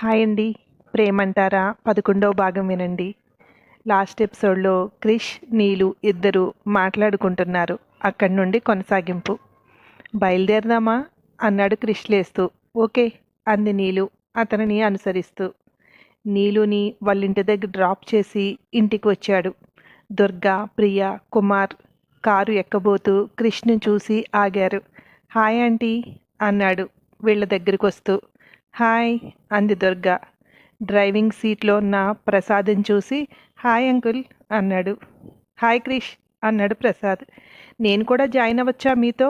Hi అండి. ప్రేమంటారా? పదకొండవ భాగం వినండి. లాస్ట్ ఎపిసోడ్లో క్రిష్ నీలు ఇద్దరు మాట్లాడుకుంటున్నారు. అక్కడి నుండి కొనసాగింపు. బయలుదేరదామా? అన్నాడు క్రిష్ లేస్తూ. ఓకే అంది నీలు అతనిని అనుసరిస్తూ. నీలుని వాళ్ళ ఇంటి దగ్గర డ్రాప్ చేసి ఇంటికి వచ్చాడు. దుర్గా ప్రియ కుమార్ కారు ఎక్కబోతూ క్రిష్ను చూసి ఆగారు. హాయ్ ఆంటీ అన్నాడు వీళ్ళ దగ్గరికి వస్తూ. హాయ్ అంది దుర్గా. డ్రైవింగ్ సీట్లో ఉన్న ప్రసాద్ని చూసి హాయ్ అంకుల్ అన్నాడు. హాయ్ క్రిష్ అన్నాడు ప్రసాద్. నేను కూడా జాయిన్ అవ్వచ్చా మీతో?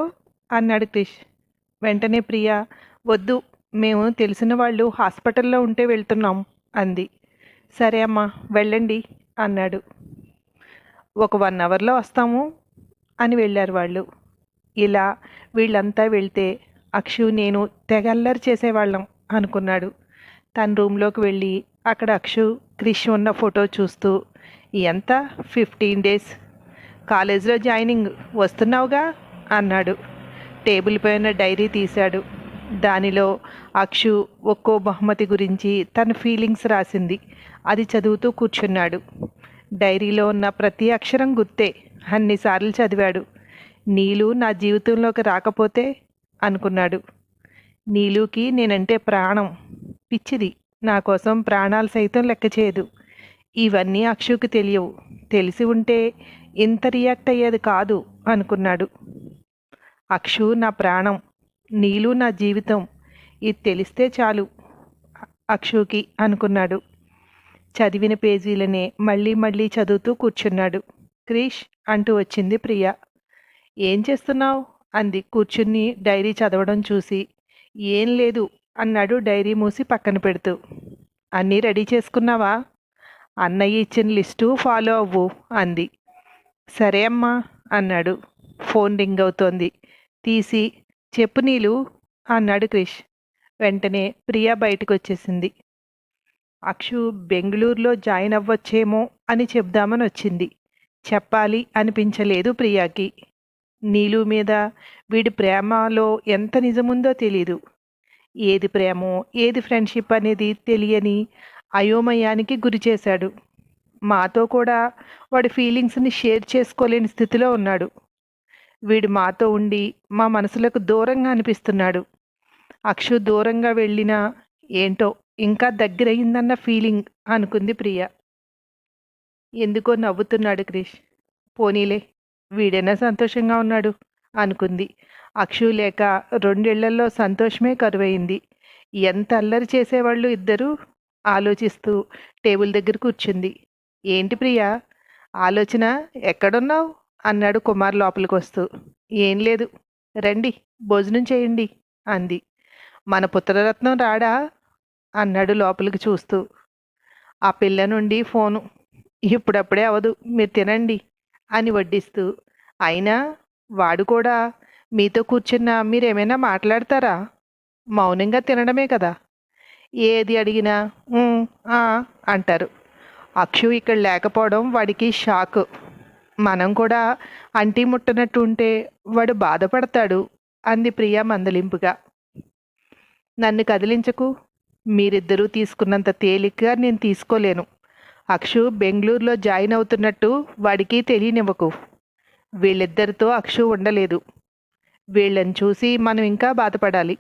అన్నాడు క్రిష్. వెంటనే ప్రియ వద్దు. మేము తెలిసిన వాళ్ళు హాస్పిటల్లో ఉంటే వెళ్తున్నాం అంది. సరే అమ్మా వెళ్ళండి అన్నాడు. ఒక వన్ అవర్లో వస్తాము అని వెళ్ళారు వాళ్ళు. ఇలా వీళ్ళంతా వెళ్తే అక్షు నేను తెగల్లరి చేసేవాళ్ళం. అనుకున్నాడు. తన రూమ్లోకి వెళ్ళి అక్కడ అక్షు క్రిష్ ఉన్న ఫోటో చూస్తూ ఎంత ఫిఫ్టీన్ డేస్. కాలేజీలో జాయినింగ్ వస్తున్నావుగా? అన్నాడు. టేబుల్ పైన డైరీ తీశాడు. దానిలో అక్షు ఒక్కో బహుమతి గురించి తన ఫీలింగ్స్ రాసింది. అది చదువుతూ కూర్చున్నాడు. డైరీలో ఉన్న ప్రతి అక్షరం గుర్తే అన్నిసార్లు చదివాడు. నీళ్ళు నా జీవితంలోకి రాకపోతే? అనుకున్నాడు. నీలుకి నేనంటే ప్రాణం. పిచ్చిది. నా కోసం ప్రాణాలు సైతం లెక్క చేయదు. ఇవన్నీ అక్షుకి తెలియవు. తెలిసి ఉంటే ఇంత రియాక్ట్ అయ్యేది కాదు అనుకున్నాడు. అక్షు నా ప్రాణం. నీలు నా జీవితం. ఇది తెలిస్తే చాలు అక్షుకి అనుకున్నాడు. చదివిన పేజీలనే మళ్ళీ మళ్ళీ చదువుతూ కూర్చున్నాడు. క్రీష్ అంటూ వచ్చింది ప్రియ. ఏం చేస్తున్నావు? అంది కూర్చుని డైరీ చదవడం చూసి. ఏం లేదు అన్నాడు డైరీ మూసి పక్కన పెడుతూ. అన్నీ రెడీ చేసుకున్నావా? అన్నయ్య ఇచ్చిన లిస్టు ఫాలో అవ్వు అంది. సరే అమ్మా అన్నాడు. ఫోన్ రింగ్ అవుతోంది. తీసి చెప్పు నీలు అన్నాడు క్రిష్. వెంటనే ప్రియా బయటకు వచ్చేసింది అక్షు బెంగళూరులో జాయిన్ అవ్వచ్చేమో అని చెప్దామని వచ్చింది చెప్పాలి అనిపించలేదు ప్రియాకి. నీలు మీద వీడి ప్రేమలో ఎంత నిజముందో తెలీదు. ఏది ప్రేమో ఏది ఫ్రెండ్షిప్ అనేది తెలియని అయోమయానికి గురి చేశాడు. మాతో కూడా వాడి ఫీలింగ్స్ని షేర్ చేసుకోలేని స్థితిలో ఉన్నాడు. వీడు మాతో ఉండి మా మనసులకు దూరంగా అనిపిస్తున్నాడు. అక్షు దూరంగా వెళ్ళినా ఏంటో ఇంకా దగ్గరయ్యిందన్న ఫీలింగ్ అనుకుంది ప్రియ. ఎందుకో నవ్వుతున్నాడు క్రిష్. పోనీలే. వీడైనా సంతోషంగా ఉన్నాడు? అనుకుంది. అక్షు లేక రెండేళ్ళలో సంతోషమే కరువైంది. ఎంత అల్లరి చేసేవాళ్ళు ఇద్దరు? ఆలోచిస్తూ టేబుల్ దగ్గర కూర్చుంది. ఏంటి ప్రియా? ఆలోచన ఎక్కడున్నావు? అన్నాడు కుమార్ లోపలికి వస్తూ. ఏం లేదు. రండి భోజనం చేయండి అంది. మన పుత్రరత్నం రాడా? అన్నాడు లోపలికి చూస్తూ. ఆ పిల్ల నుండి ఫోను. ఇప్పుడప్పుడే అవదు. మీరు తినండి. అని వడ్డిస్తూ అయినా వాడు కూడా మీతో కూర్చున్నా మీరేమైనా మాట్లాడతారా? మౌనంగా తినడమే కదా. ఏది అడిగినా అంటారు. అక్షు ఇక్కడ లేకపోవడం వాడికి షాక్. మనం కూడా అంటి ముట్టనట్టు ఉంటే వాడు బాధపడతాడు అంది ప్రియా మందలింపుగా. నన్ను కదిలించకు. మీరిద్దరూ తీసుకున్నంత తేలిగ్గా నేను తీసుకోలేను. అక్షు బెంగళూరులో జాయిన్ అవుతున్నట్టు వాడికి తెలియనివ్వకు. వీళ్ళిద్దరితో అక్షు ఉండలేదు. వీళ్ళని చూసి మనం ఇంకా బాధపడాలి.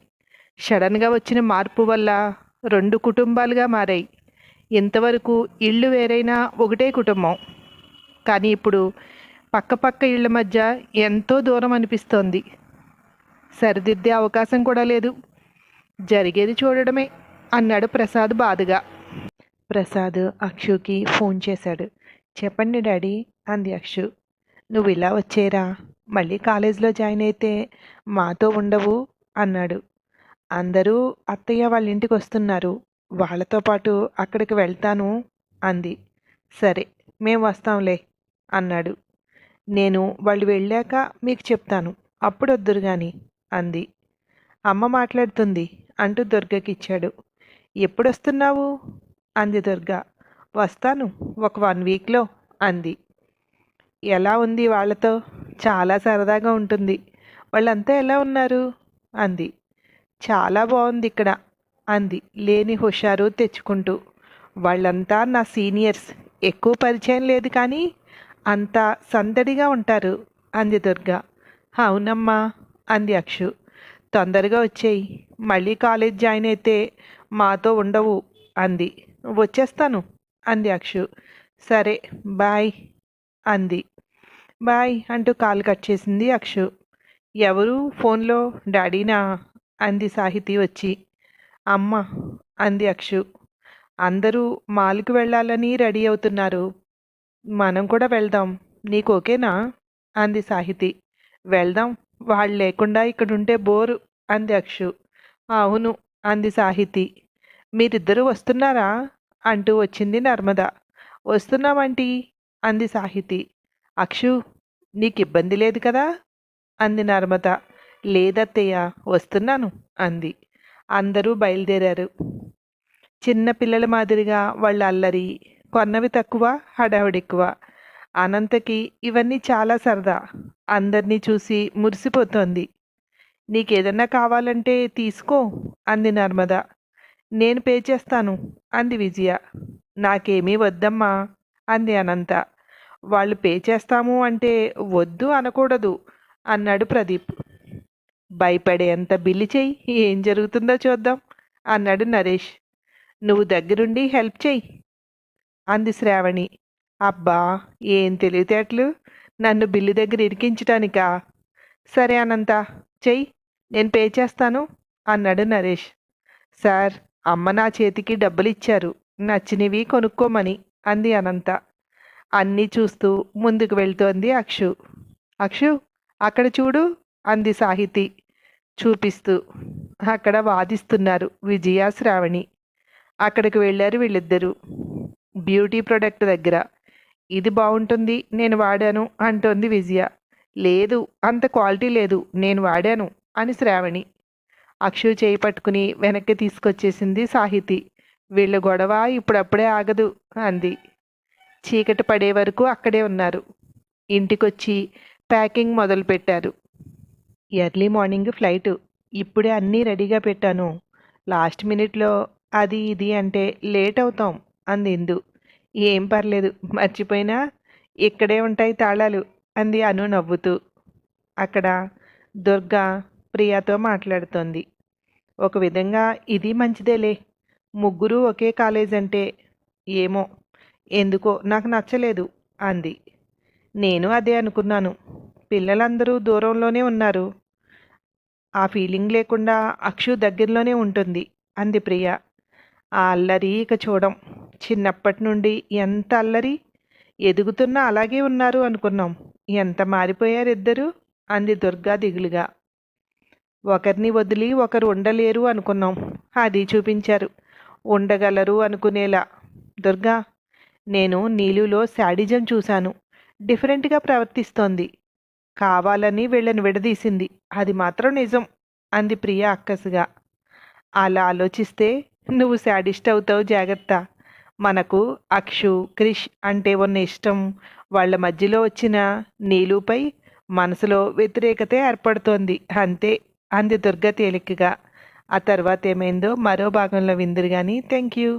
సడన్గా వచ్చిన మార్పు వల్ల రెండు కుటుంబాలుగా మారాయి. ఇంతవరకు ఇళ్ళు వేరైనా ఒకటే కుటుంబం. కానీ ఇప్పుడు పక్క పక్క ఇళ్ళ మధ్య ఎంతో దూరం అనిపిస్తోంది. సరిదిద్దే అవకాశం కూడా లేదు. జరిగేది చూడడమే అన్నాడు ప్రసాద్ బాధగా. ప్రసాద్ అక్షుకి ఫోన్ చేశాడు. చెప్పండి డాడీ అంది అక్షు. నువ్వు ఇలా వచ్చేరా? మళ్ళీ కాలేజీలో జాయిన్ అయితే మాతో ఉండవు అన్నాడు. అందరూ అత్తయ్య వాళ్ళ ఇంటికి వస్తున్నారు. వాళ్ళతో పాటు అక్కడికి వెళ్తాను అంది. సరే మేము వస్తాంలే అన్నాడు. నేను వాళ్ళు వెళ్ళాక మీకు చెప్తాను అప్పుడు వద్దురు కానీ అంది. అమ్మ మాట్లాడుతుంది అంటూ దుర్గకి ఇచ్చాడు. అంది దుర్గ. వస్తాను ఒక వన్ వీక్లో అంది. ఎలా ఉంది వాళ్ళతో? చాలా సరదాగా ఉంటుంది. వాళ్ళంతా ఎలా ఉన్నారు? అంది. చాలా బాగుంది ఇక్కడ అంది లేని హుషారు తెచ్చుకుంటూ. వాళ్ళంతా నా సీనియర్స్ ఎక్కువ పరిచయం లేదు కానీ అంతా సందడిగా ఉంటారు అంది దుర్గా. అవునమ్మా అంది అక్షు. తొందరగా వచ్చేయి మళ్ళీ కాలేజ్ జాయిన్ అయితే మాతో ఉండవు అంది. వచ్చేస్తాను అంది అక్షు. సరే బాయ్ అంది. బాయ్ అంటూ కాల్ కట్ చేసింది అక్షు. ఎవరు? ఫోన్లో? డాడీనా? అంది సాహితి వచ్చి. అమ్మ అంది అక్షు. అందరూ మాల్కి వెళ్ళాలని రెడీ అవుతున్నారు. మనం కూడా వెళ్దాం. నీకు ఓకేనా? అంది సాహితి. వెళ్దాం వాళ్ళు లేకుండా ఇక్కడుంటే బోరు అంది అక్షు. అవును అంది సాహితి. మీరిద్దరూ వస్తున్నారా? అంటూ వచ్చింది నర్మద. వస్తున్నామంటీ అంది సాహితి. అక్షు నీకు ఇబ్బంది లేదు కదా? అంది నర్మద. లేదత్తయ్య వస్తున్నాను అంది. అందరూ బయలుదేరారు. చిన్న పిల్లల మాదిరిగా వాళ్ళ అల్లరి కొన్నవి తక్కువ హడావిడి ఎక్కువ. అనంతకి ఇవన్నీ చాలా సరదా. అందరినీ చూసి మురిసిపోతోంది. నీకేదన్నా కావాలంటే తీసుకో అంది నర్మద. నేను పే చేస్తాను అంది విజయ. నాకేమీ వద్దమ్మా అంది అనంత. వాళ్ళు పే చేస్తాము అంటే వద్దు అనకూడదు అన్నాడు ప్రదీప్. భయపడేంత బిల్లు చెయ్యి ఏం జరుగుతుందో చూద్దాం అన్నాడు నరేష్. నువ్వు దగ్గరుండి హెల్ప్ చెయ్యి అంది శ్రావణి. అబ్బా ఏం తెలివితేటలు నన్ను బిల్లు దగ్గర ఇరికించటానికా? సరే అనంత చెయ్యి నేను పే చేస్తాను అన్నాడు నరేష్. సార్ అమ్మ నా చేతికి డబ్బులు ఇచ్చారు నచ్చినవి కొనుక్కోమని అంది అనంత. అన్నీ చూస్తూ ముందుకు వెళ్తోంది అక్షు. అక్షు అక్కడ చూడు అంది సాహితి చూపిస్తూ. అక్కడ వాదిస్తున్నారు విజయ శ్రావణి. అక్కడికి వెళ్ళారు వీళ్ళిద్దరూ. బ్యూటీ ప్రొడక్ట్ దగ్గర. ఇది బాగుంటుంది నేను వాడాను అంటోంది విజయ. లేదు అంత క్వాలిటీ లేదు నేను వాడాను అని శ్రావణి అక్షు చేయి పట్టుకుని వెనక్కి తీసుకొచ్చేసింది సాహితి. వీళ్ళ గొడవ ఇప్పుడప్పుడే ఆగదు అంది. చీకటి పడే వరకు అక్కడే ఉన్నారు. ఇంటికొచ్చి ప్యాకింగ్ మొదలుపెట్టారు. Early morning flight. ఇప్పుడే అన్నీ రెడీగా పెట్టాను. లాస్ట్ మినిట్లో అది ఇది అంటే లేట్ అవుతాం అంది ఇందు. ఏం పర్లేదు మర్చిపోయినా ఇక్కడే ఉంటాయి తాళాలు అంది అను నవ్వుతూ. అక్కడ దుర్గా ప్రియాతో మాట్లాడుతోంది. ఒక విధంగా ఇది మంచిదేలే. ముగ్గురు ఒకే కాలేజ్ అంటే ఏమో. ఎందుకో నాకు నచ్చలేదు అంది. నేను అదే అనుకున్నాను. పిల్లలందరూ దూరంలోనే ఉన్నారు. ఆ ఫీలింగ్ లేకుండా అక్షు దగ్గరలోనే ఉంటుంది అంది ప్రియ. ఆ అల్లరి ఇక చూడం. చిన్నప్పటి నుండి ఎంత అల్లరి? ఎదుగుతున్నా అలాగే ఉన్నారు అనుకున్నాం. ఎంత మారిపోయారు ఇద్దరు అంది దుర్గా దిగులుగా. ఒకరిని వదిలి ఒకరు ఉండలేరు అనుకున్నాం. అది చూపించారు. ఉండగలరు అనుకునేలా. దుర్గా నేను నీలులో శాడిజం చూశాను. డిఫరెంట్గా ప్రవర్తిస్తోంది. కావాలని వీళ్ళని విడదీసింది. అది మాత్రం నిజం అంది ప్రియ అక్కసుగా. అలా ఆలోచిస్తే నువ్వు శాడిస్ట్ అవుతావు జాగ్రత్త. మనకు అక్షు క్రిష్ అంటే ఉన్న ఇష్టం. వాళ్ళ మధ్యలో వచ్చిన నీలుపై మనసులో వ్యతిరేకత ఏర్పడుతోంది. అంతే. అంది దుర్గ తేలికగా. ఆ తర్వాత ఏమైందో మరో భాగంలో విందురు కానీ థ్యాంక్ యూ